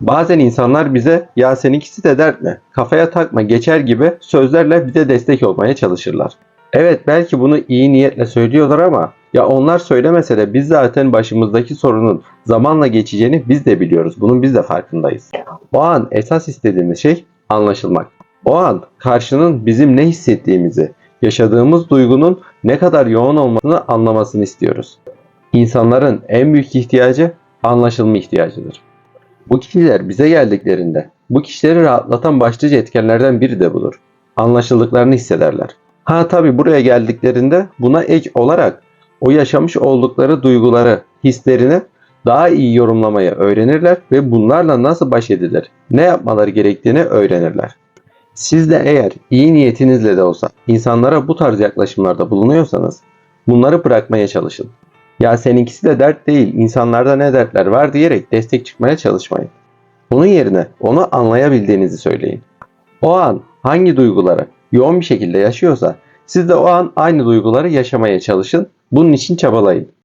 Bazen insanlar bize ya seninkisi de dert mi? Kafaya takma geçer gibi sözlerle bize destek olmaya çalışırlar. Evet belki bunu iyi niyetle söylüyorlar ama ya onlar söylemese de biz zaten başımızdaki sorunun zamanla geçeceğini biz de biliyoruz. Bunun biz de farkındayız. O an esas istediğimiz şey anlaşılmak. O an karşının bizim ne hissettiğimizi, yaşadığımız duygunun ne kadar yoğun olmasını anlamasını istiyoruz. İnsanların en büyük ihtiyacı anlaşılma ihtiyacıdır. Bu kişiler bize geldiklerinde bu kişileri rahatlatan başlıca etkenlerden biri de budur. Anlaşıldıklarını hissederler. Ha tabi buraya geldiklerinde buna ek olarak o yaşamış oldukları duyguları, hislerini daha iyi yorumlamayı öğrenirler ve bunlarla nasıl baş edilir, ne yapmaları gerektiğini öğrenirler. Siz de eğer iyi niyetinizle de olsa insanlara bu tarz yaklaşımlarda bulunuyorsanız bunları bırakmaya çalışın. Ya seninkisi de dert değil, insanlarda ne dertler var diyerek destek çıkmaya çalışmayın. Bunun yerine onu anlayabildiğinizi söyleyin. O an hangi duyguları yoğun bir şekilde yaşıyorsa siz de o an aynı duyguları yaşamaya çalışın. Bunun için çabalayın.